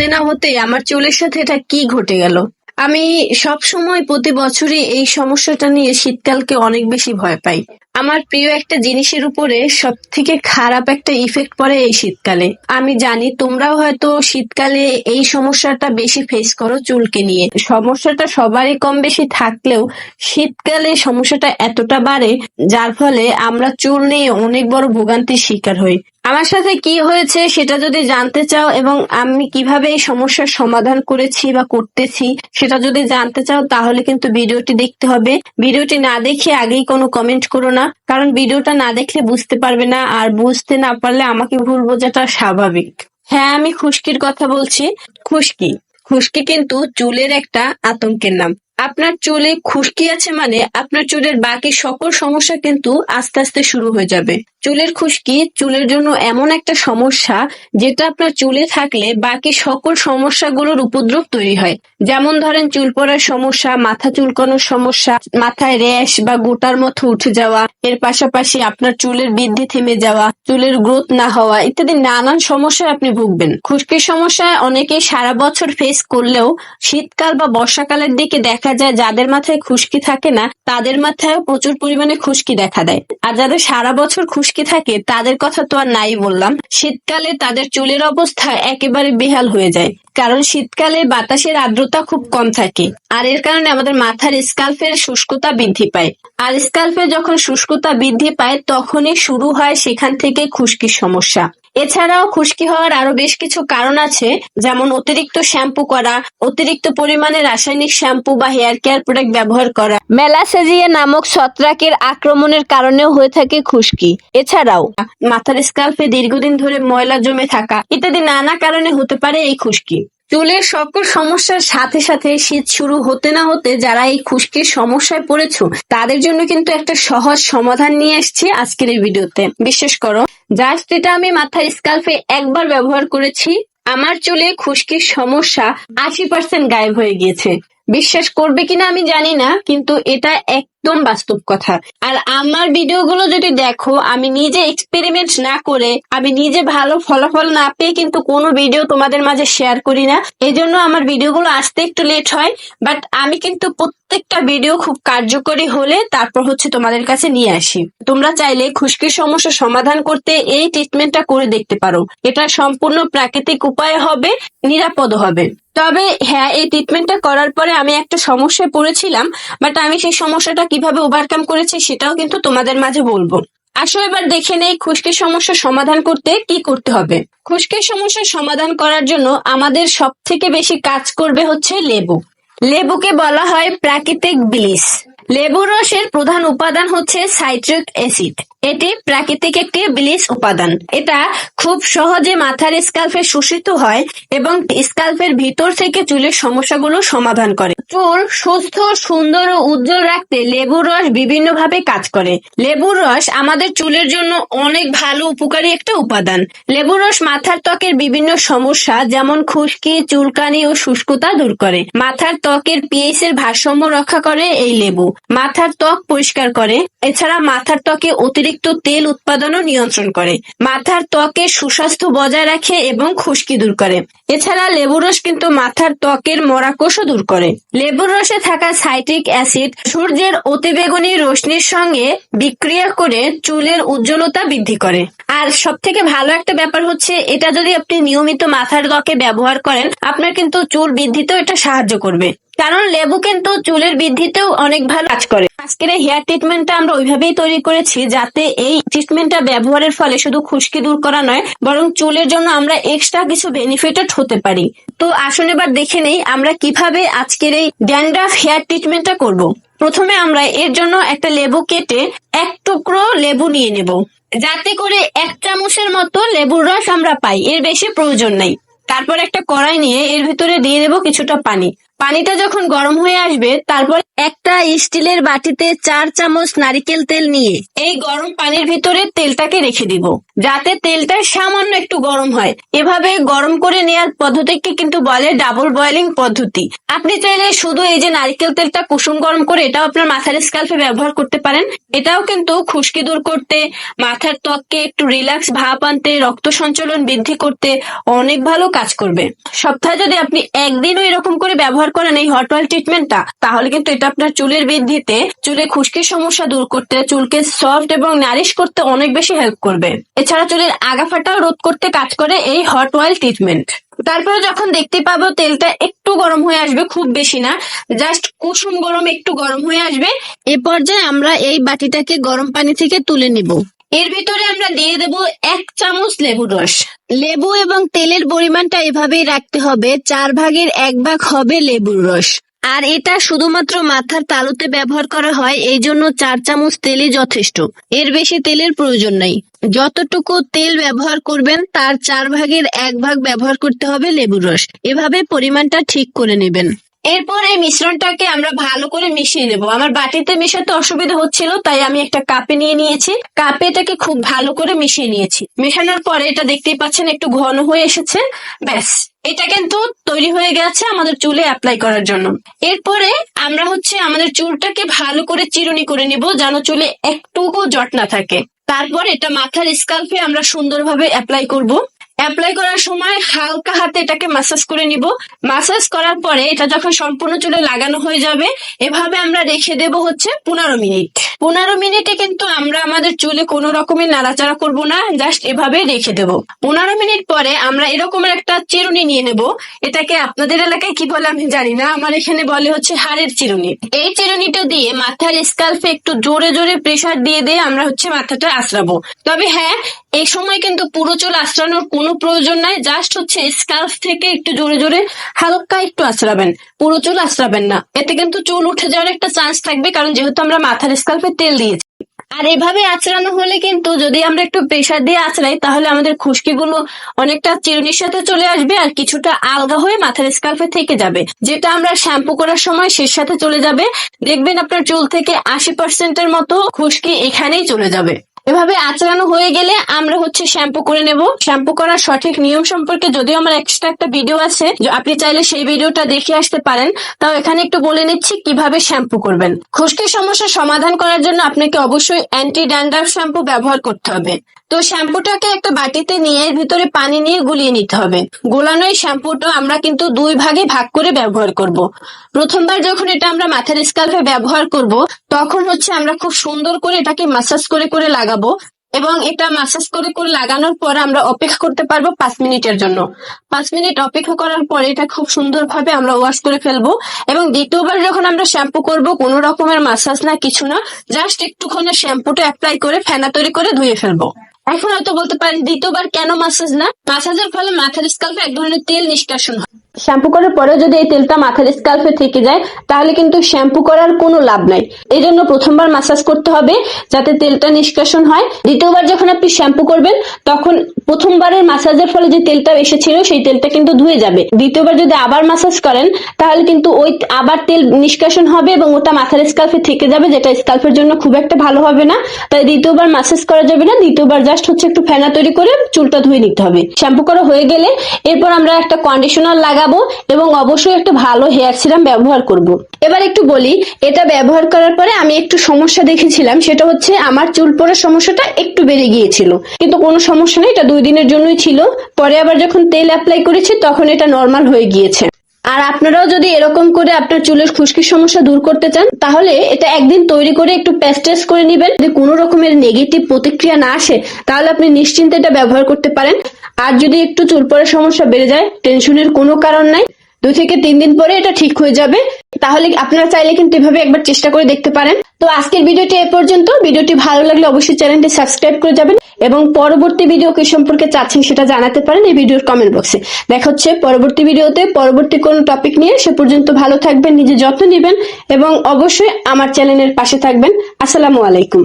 হতে না হতে আমার চুলের সাথে এটা কি ঘটে গেল? আমি সব সময় প্রতি বছরই এই সমস্যাটা নিয়ে শীতকালকে অনেক বেশি ভয় পাই। আমার প্রিয় একটা জিনিসের উপরে সব থেকে খারাপ একটা ইফেক্ট পড়ে এই শীতকালে। আমি জানি তোমরাও হয়তো শীতকালে এই সমস্যাটা বেশি ফেস করো চুলকে নিয়ে। সমস্যাটা সবারই কম বেশি থাকলেও শীতকালে সমস্যাটা এতটা বাড়ে, যার ফলে আমরা চুল নিয়ে অনেক বড় ভোগান্তির শিকার হই। আমার সাথে কি হয়েছে সেটা যদি জানতে চাও এবং আমি কীভাবে এই সমস্যার সমাধান করেছি বা করতেছি সেটা যদি জানতে চাও তাহলে কিন্তু ভিডিওটি দেখতে হবে। ভিডিওটি না দেখে আগেই কোনো কমেন্ট করো না। কারণ ভিডিওটা না দেখলে বুঝতে পারবে না, আর বুঝতে না পারলে আমাকে ভুল বোঝাটা স্বাভাবিক। হ্যাঁ আমি খুশকির কথা বলছি। খুশকি। খুশকি কিন্তু চুলের একটা আতঙ্কের নাম। আপনার চুলে খুশকি আছে মানে আপনার চুলের বাকি সকল সমস্যা কিন্তু আস্তে আস্তে শুরু হয়ে যাবে। চুলের খুশকি চুলের জন্য এমন একটা সমস্যা যেটা আপনার চুলে থাকলে বাকি সকল সমস্যাগুলোর উপদ্রব তৈরি হয়। যেমন ধরেন চুল পড়ার সমস্যা, মাথা চুলকানোর সমস্যা, মাথায় র্যাশ বা গোটার মতো উঠে যাওয়া, এর পাশাপাশি আপনার চুলের বৃদ্ধি থেমে যাওয়া, চুলের গ্রোথ না হওয়া ইত্যাদি নানান সমস্যায় আপনি ভুগবেন। খুশকির সমস্যায় অনেকে সারা বছর ফেস করলেও শীতকাল বা বর্ষাকালের দিকে দেখা যায় যাদের মাথায় খুশকি থাকে না, তাদের মাথায় প্রচুর পরিমাণে খুশকি দেখা দেয়। আর যাদের সারা বছর খুশকি থাকে, তাদের কথা তো আর নাই বললাম। শীতকালে তাদের চুলের অবস্থা একেবারে বেহাল হয়ে যায়। কারণ শীতকালে বাতাসের আর্দ্রতা খুব কম থাকে। আর এর কারণে আমাদের মাথার স্কাল্পের শুষ্কতা বৃদ্ধি পায়। আর স্কাল্পে যখন শুষ্কতা বৃদ্ধি পায়, তখনই শুরু হয় সেখান থেকে খুশকির সমস্যা। এছাড়াও খুশকি হওয়ার আরও বেশ কিছু কারণ আছে যেমন অতিরিক্ত শ্যাম্পু করা অতিরিক্ত পরিমাণে রাসায়নিক শ্যাম্পু বা হেয়ার কেয়ার প্রোডাক্ট ব্যবহার করা। মেলাসেজিয়া নামক ছত্রাকের আক্রমণের কারণেও হয়ে থাকে খুশকি। এছাড়াও মাথার স্কাল্পে দীর্ঘদিন ধরে ময়লা জমে থাকা ইত্যাদি নানা কারণে হতে পারে এই খুশকি। চুলের সকল সমস্যার সাথে সাথে শীত শুরু হতে না হতে যারা এই খুশকির সমস্যায় পড়েছো, তাদের জন্য কিন্তু একটা সহজ সমাধান নিয়ে আসছি আজকের এই ভিডিওতে। বিশ্বাস করো জাস্ট এটা আমি মাথার স্কাল্পে একবার ব্যবহার করেছি, আমার চুলে খুশকির সমস্যা আশি পার্সেন্ট গায়েব হয়ে গিয়েছে। বিশ্বাস করবে কিনা আমি জানি না, কিন্তু এটা একদম বাস্তব কথা। আর আমার ভিডিওগুলো যদি দেখো, আমি নিজে এক্সপেরিমেন্ট না করে, আমি নিজে ভালো ফলাফল না পেয়ে কিন্তু কোনো ভিডিও তোমাদের মাঝে শেয়ার করি না। এই জন্য আমার ভিডিওগুলো আসতে একটু লেট হয় বাট আমি কিন্তু প্রত্যেকটা ভিডিও খুব কার্যকরী হলে তারপর হচ্ছে তোমাদের কাছে নিয়ে আসি। তোমরা চাইলে খুশকির সমস্যা সমাধান করতে এই ট্রিটমেন্টটা করে দেখতে পারো। এটা সম্পূর্ণ প্রাকৃতিক উপায়ে হবে নিরাপদ হবে। তবে হ্যাঁ এই ট্রিটমেন্টটা করার পরে আমি একটা সমস্যায় পড়েছিলাম বাট আমি সেই সমস্যাটা কীভাবে ওভারকাম করেছে সেটাও কিন্তু তোমাদের মাঝে বলব। আসো এবার দেখে নেই খুশকির সমস্যা সমাধান করতে কি করতে হবে। খুশকির সমস্যা সমাধান করার জন্য আমাদের সব থেকে বেশি কাজ করবে হচ্ছে লেবু। লেবুকে বলা হয় প্রাকৃতিক বিলিস। লেবু রসের প্রধান উপাদান হচ্ছে সাইট্রিক অ্যাসিড। এটি প্রাকৃতিক একটি বিলিস উপাদান। এটা খুব সহজে মাথার স্কাল্পে শোষিত হয় এবং স্কাল্পের ভিতর থেকে চুলের সমস্যাগুলো সমাধান করে। চুল সুস্থ, সুন্দর ও উজ্জ্বল রাখতে লেবুর রস বিভিন্নভাবে কাজ করে। লেবুর রস আমাদের চুলের জন্য অনেক ভালো, উপকারী একটা উপাদান। লেবুর রস মাথার ত্বকের বিভিন্ন সমস্যা, যেমন খুশকি, চুলকানি ও শুষ্কতা দূর করে। মাথার ত্বকের পিএইচ এর ভারসাম্য রক্ষা করে এই লেবু। মাথার ত্বক পরিষ্কার করে। এছাড়া মাথার ত্বকে অতিরিক্ত তেল উৎপাদনও নিয়ন্ত্রণ করে। মাথার ত্বকে সুস্বাস্থ্য বজায় রাখে এবং খুশকি দূর করে। এছাড়া লেবুর রস কিন্তু মাথার ত্বকের মরাকোষও দূর করে। লেবুর রসে থাকা সাইট্রিক অ্যাসিড সূর্যের অতিবেগুনি রশ্মির সঙ্গে বিক্রিয়া করে চুলের উজ্জ্বলতা বৃদ্ধি করে। আর সব থেকে ভালো একটা ব্যাপার হচ্ছে, এটা যদি আপনি নিয়মিত মাথার ত্বকে ব্যবহার করেন, আপনার কিন্তু চুল বৃদ্ধিতেও এটা সাহায্য করবে। কারণ লেবু কিন্তু চুলের বৃদ্ধিতেও অনেক ভালো কাজ করে। আজকের এই হেয়ার ট্রিটমেন্টটা আমরা ওইভাবেই তৈরি করেছি যাতে এই ট্রিটমেন্টটা ব্যবহারের ফলে শুধু খুশকি দূর করা নয়, বরং চুলের জন্য আমরা এক্সট্রা কিছু বেনিফিটেড হতে পারি। তো আসুন এবার দেখে নেই আমরা কীভাবে আজকের এই ড্যান্ড্রাফ হেয়ার ট্রিটমেন্টটা করব। প্রথমে আমরা এর জন্য একটা লেবু কেটে এক টুকরো লেবু নিয়ে নেব। যাতে করে এক চামচের মতো লেবুর রস আমরা পাই, এর বেশি প্রয়োজন নাই। তারপর একটা কড়াই নিয়ে এর ভিতরে দিয়ে দেবো কিছুটা পানি। পানিটা যখন গরম হয়ে আসবে, তারপর একটা স্টিলের বাটিতে চার চামচ নারিকেল তেল নিয়ে এই গরম পানির ভিতরে তেলটাকে রেখে দিব। যাতে তেলটা সামান্য একটু গরম হয়। এভাবে গরম করে নেওয়ার পদ্ধতিকে কিন্তু বলে ডাবল বয়েলিং পদ্ধতি। আপনি চাইলে শুধু এই যে নারকেল তেলটা কুসুম গরম করে এটাও আপনার মাথার স্কাল্পে ব্যবহার করতে পারেন। এটাও কিন্তু খুশকি দূর করতে, মাথার ত্বককে একটু রিল্যাক্স ভাব আনতে, রক্ত সঞ্চালন বৃদ্ধি করতে অনেক ভালো কাজ করবে। সপ্তাহে যদি আপনি একদিনও এরকম করে ব্যবহার করেন এই হট অয়েল ট্রিটমেন্টটা তাহলে কিন্তু এটা আপনার চুলের বৃদ্ধিতে, চুলে খুশকির সমস্যা দূর করতে, চুলকে সফট এবং নারিশ করতে অনেক বেশি হেল্প করবে। এছাড়া চুলের আগাফাটাও রোধ করতে কাজ করে এই হট অয়েল ট্রিটমেন্ট তারপরে যখন দেখতে পাবো তেলটা একটু গরম হয়ে আসবে, খুব বেশি না জাস্ট কুসুম গরম একটু গরম হয়ে আসবে। এ পর্যায়ে আমরা এই বাটিটাকে গরম পানি থেকে তুলে নিব। এর ভিতরে আমরা দিয়ে দেব এক চামচ লেবুর রস। লেবু এবং তেলের পরিমাণটা এভাবেই রাখতে হবে, চার ভাগের এক ভাগ হবে লেবুর রস। আর এটা শুধুমাত্র মাথার তালুতে ব্যবহার করা হয় এই জন্য চার চামচ তেলই যথেষ্ট। এর বেশি তেলের প্রয়োজন নাই। যতটুকু তেল ব্যবহার করবেন, তার চার ভাগের এক ভাগ ব্যবহার করতে হবে লেবুর রস। এভাবে পরিমাণটা ঠিক করে নেবেন। এরপর এই মিশ্রণটাকে আমরা ভালো করে মিশিয়ে নেব। আমার বাটিতে মেশাতে অসুবিধা হচ্ছিল, তাই আমি একটা কাপে নিয়ে নিয়েছি। কাপে এটাকে খুব ভালো করে মিশিয়ে নিয়েছি। মেশানোর পরে এটা দেখতেই পাচ্ছেন একটু ঘন হয়ে এসেছে। ব্যাস, এটা কিন্তু তৈরি হয়ে গেছে আমাদের চুলে অ্যাপ্লাই করার জন্য। এরপরে আমরা হচ্ছে আমাদের চুলটাকে ভালো করে চিরুনি করে নিব, যেন চুলে একটুকু জট না থাকে। তারপর এটা মাথার স্কাল্পে আমরা সুন্দরভাবে অ্যাপ্লাই করব। অ্যাপ্লাই করার সময় হালকা হাতে এটাকে মাসাজ করে নিব। মাসাজ করার পরে এটা যখন সম্পূর্ণ চুলে লাগানো হয়ে যাবে, এভাবে আমরা রেখে দেব হচ্ছে পনেরো মিনিট। পনেরো মিনিটে কিন্তু আমরা আমাদের চুলে কোনো রকমের নাড়াচাড়া করব না জাস্ট এভাবেই রেখে দেব। পনেরো মিনিট পরে আমরা এরকমের একটা চিরুনি নিয়ে নেব। এটাকে আপনাদের এলাকায় কি বলে আমি জানি না, আমার এখানে বলে হচ্ছে হাড়ের চিরুনি। এই চিরুনিটা দিয়ে মাথার স্কাল্পে একটু জোরে জোরে প্রেসার দিয়ে দিয়ে আমরা হচ্ছে মাথাটা আশ্রাবো তবে হ্যাঁ এই সময় কিন্তু পুরো চুল আশ্রানোর কোনো প্রয়োজন নাই জাস্ট হচ্ছে স্কার্ফ থেকে একটু জোরে জোরে হালকা একটু আশ্রাবেন পুরো চুল আশ্রাবেন না। এতে কিন্তু চুল উঠে যাওয়ার একটা চান্স থাকবে, কারণ যেহেতু আমরা মাথার স্কার্ফে তেল দিয়েছি। আর এভাবে আঁচড়ানো হলে কিন্তু যদি আমরা একটু প্রেশার দিয়ে আঁচড়াই, তাহলে আমাদের খুশকিগুলো অনেকটা চিরুনির সাথে চলে আসবে আর কিছুটা আলগা হয়ে মাথার স্কাল্পে থেকে যাবে। যেটা আমরা শ্যাম্পু করার সময় শেষ সাথে চলে যাবে। দেখবেন আপনার চুল থেকে আশি পার্সেন্টের মতো খুশকি এখানেই চলে যাবে। এভাবে আচরানো হয়ে গেলে আমরা হচ্ছে শ্যাম্পু করে নেব। শ্যাম্পু করার সঠিক নিয়ম সম্পর্কে যদিও আমার এক্সট্রা একটা ভিডিও আছে আপনি চাইলে সেই ভিডিওটা দেখে আসতে পারেন। তাও এখানে একটু বলে নিচ্ছি কীভাবে শ্যাম্পু করবেন। খুশকির সমস্যার সমাধান করার জন্য আপনাকে অবশ্যই অ্যান্টি ড্যান্ড্রাফ শ্যাম্পু ব্যবহার করতে হবে। তো শ্যাম্পুটাকে একটা বাটিতে নিয়ে, ভিতরে পানি নিয়ে গুলিয়ে নিতে হবে। গোলানো এই শ্যাম্পুটা আমরা কিন্তু দুই ভাগে ভাগ করে ব্যবহার করব। প্রথমবার যখন এটা আমরা মাথার স্কাল্পে ব্যবহার করব, তখন হচ্ছে আমরা খুব সুন্দর করে এটাকে মাসাজ করে করে লাগাবো। এবং এটা মাসাজ করে করে লাগানোর পর আমরা অপেক্ষা করতে পারব পাঁচ মিনিটের জন্য। পাঁচ মিনিট অপেক্ষা করার পরে এটা খুব সুন্দরভাবে আমরা ওয়াশ করে ফেলব। এবং দ্বিতীয়বার যখন আমরা শ্যাম্পু করব, কোনো রকমের মাসাজ না, কিছু না জাস্ট একটুখানি শ্যাম্পুটা অ্যাপ্লাই করে ফেনা তৈরি করে ধুয়ে ফেলব। এখন হয়তো বলতে পারেন, দ্বিতীয়বার কেন মাসাজ না? মাসাজের ফলে মাথার স্কাল্পে এক ধরনের তেল নিষ্কাশন হয়। শ্যাম্পু করার পরেও যদি এই তেলটা মাথার স্কাল্পে থেকে যায়, তাহলে কিন্তু শ্যাম্পু করার কোনো লাভ নাই। এই জন্য প্রথমবার মাসাজ করতে হবে যাতে তেলটা নিষ্কাশন হয়। দ্বিতীয়বার যখন আপনি শ্যাম্পু করবেন, তখন প্রথমবারের মাসাজের ফলে যে তেলটা এসেছিল, সেই তেলটা কিন্তু ধুয়ে যাবে। দ্বিতীয়বার যদি আবার মাসাজ করেন, তাহলে কিন্তু ওই আবার তেল নিষ্কাশন হবে এবং ওটা মাথার স্কাল্পে থেকে যাবে, যেটা স্কাল্পের জন্য খুব একটা ভালো হবে না। তাই দ্বিতীয়বার মাসাজ করা যাবে না। দ্বিতীয়বার জাস্ট হচ্ছে একটু ফেনা তৈরি করে চুলটা ধুয়ে নিতে হবে। শ্যাম্পু করা হয়ে গেলে এরপর আমরা একটা কন্ডিশনার লাগাবো এবং অবশ্যই একটা ভালো হেয়ার সিরাম ব্যবহার করব। এবার একটু বলি, এটা ব্যবহার করার পরে আমি একটু সমস্যা দেখেছিলাম, সেটা হচ্ছে আমার চুল পড়ার সমস্যাটা একটু বেড়ে গিয়েছিল। কিন্তু কোনো সমস্যা নেই, এটা দুই দিনের জন্যই ছিল। পরে আবার যখন তেল অ্যাপ্লাই করেছি, তখন এটা নর্মাল হয়ে গিয়েছে। আর আপনারাও যদি এরকম করে আপনার চুলের খুশকির সমস্যা দূর করতে চান, তাহলে এটা একদিন তৈরি করে একটু প্যাস্টেস করে নেবেন। যদি কোনো রকমের নেগেটিভ প্রতিক্রিয়া না আসে, তাহলে আপনি নিশ্চিন্তে এটা ব্যবহার করতে পারেন। আর যদি একটু চুল পড়ার সমস্যা বেড়ে যায় টেনশনের কোনো কারণ নাই। দুই থেকে তিন দিন পরে এটা ঠিক হয়ে যাবে। তাহলে আপনারা চাইলে কিন্তু এভাবে একবার চেষ্টা করে দেখতে পারেন। তো আজকের ভিডিওটি এ পর্যন্ত। ভিডিওটি ভালো লাগলে অবশ্যই চ্যানেলটি সাবস্ক্রাইব করে যাবেন এবং পরবর্তী ভিডিও কি সম্পর্কে চাচ্ছেন সেটা জানাতে পারেন এই ভিডিওর কমেন্ট বক্সে দেখা হচ্ছে পরবর্তী ভিডিওতে। পরবর্তী কোন টপিক নিয়ে সে পর্যন্ত ভালো থাকবেন নিজে যত্ন নেবেন এবং অবশ্যই আমার চ্যানেলের পাশে থাকবেন। আসসালামু আলাইকুম।